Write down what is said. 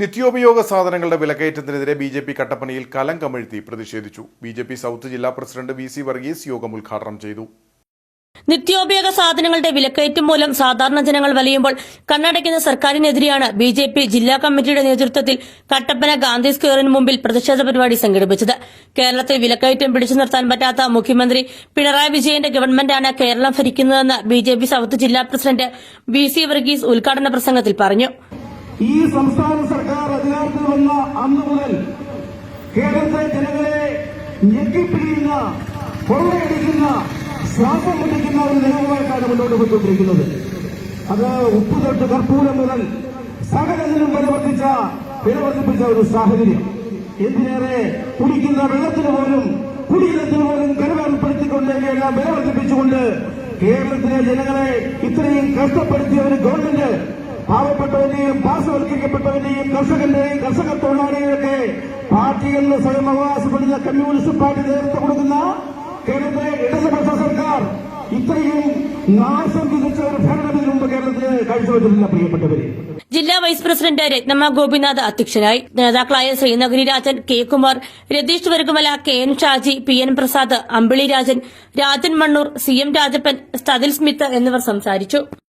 നിത്യോപയോഗ സാധനങ്ങളുടെ വിലക്കയറ്റത്തിനെതിരെ B J P കട്ടപ്പനയിൽ കലം കമഴ്ത്തി പ്രതിഷേധിച്ചു. ബി ജെ പി സൗത്ത് ജില്ലാ പ്രസിഡന്റ് വി സി വർഗീസ് യോഗം ഉദ്ഘാടനം ചെയ്തു. നിത്യോപയോഗ സാധനങ്ങളുടെ വിലക്കയറ്റം മൂലം സാധാരണ ജനങ്ങൾ വലയുമ്പോൾ കണ്ണടയ്ക്കുന്ന സർക്കാരിനെതിരെയാണ് ബി ജെ പി ജില്ലാ കമ്മിറ്റിയുടെ നേതൃത്വത്തിൽ കട്ടപ്പന ഗാന്ധി സ്ക്വയറിന് മുമ്പിൽ പ്രതിഷേധ പരിപാടി സംഘടിപ്പിച്ചത്. കേരളത്തിൽ വിലക്കയറ്റം പിടിച്ചു നിർത്താൻ പറ്റാത്ത മുഖ്യമന്ത്രി പിണറായി വിജയന്റെ ഗവൺമെന്റാണ് കേരളം ഭരിക്കുന്നതെന്ന് ബി ജെ പി സൌത്ത് ജില്ലാ പ്രസിഡന്റ് വി സി വർഗീസ് ഉദ്ഘാടന പ്രസംഗത്തിൽ പറഞ്ഞു. ഈ സംസ്ഥാന സർക്കാർ അധികാരത്തിൽ വന്ന അന്ന് മുതൽ കേരളത്തിലെ ജനങ്ങളെ ഞെക്കിപ്പിടിയുന്ന കൊള്ളയടിക്കുന്ന ശ്വാസം മുട്ടിക്കുന്ന ഒരു നിലവുമായിട്ടാണ് മുന്നോട്ട് പോയിക്കൊണ്ടിരിക്കുന്നത്. അത് ഉപ്പ് തൊട്ട് കർപ്പൂരം മുതൽ സകലത്തിനും വില വർദ്ധിപ്പിച്ച ഒരു സാഹചര്യം. എന്തിനേറെ കുടിക്കുന്ന വെള്ളത്തിന് പോലും കുടിവെള്ളത്തിന് പോലും കരുവേർപ്പെടുത്തിക്കൊണ്ട് എല്ലാം വില വർദ്ധിപ്പിച്ചുകൊണ്ട് കേരളത്തിലെ ജനങ്ങളെ ഇത്രയും കഷ്ടപ്പെടുത്തിയ ഒരു ഗവൺമെന്റ് പാവപ്പെട്ടവന്റെയും പാർശ്വവൽക്കരിക്കപ്പെട്ടവന്റെയും കർഷകന്റെയും കർഷക തൊഴിലാളികളൊക്കെ പാർട്ടി എന്ന് സ്വയം അവകാശപ്പെടുന്ന കമ്മ്യൂണിസ്റ്റ് പാർട്ടി നേതൃത്വം കൊടുക്കുന്ന കേരളത്തിലെ ഇടതുപക്ഷ സർക്കാർ ഇത്രയും നാശം വിധിച്ച ഒരു ഭരണം ഇതിനു മുമ്പ് കേരളത്തിന് കാഴ്ചവെച്ചിട്ടില്ല പ്രിയപ്പെട്ടവരെ. ജില്ലാ വൈസ് പ്രസിഡന്റ് രത്നമ്മ ഗോപിനാഥ് അധ്യക്ഷനായി നേതാക്കളായ Sreenagari Rajan K. Kumar Ratheesh Varakumala K. N. Shaji P. N. Prasad Ambili Rajan Rajan Mannoor C. M. Rajappan സ്റ്റതിൽ Smith എന്നിവർ സംസാരിച്ചു.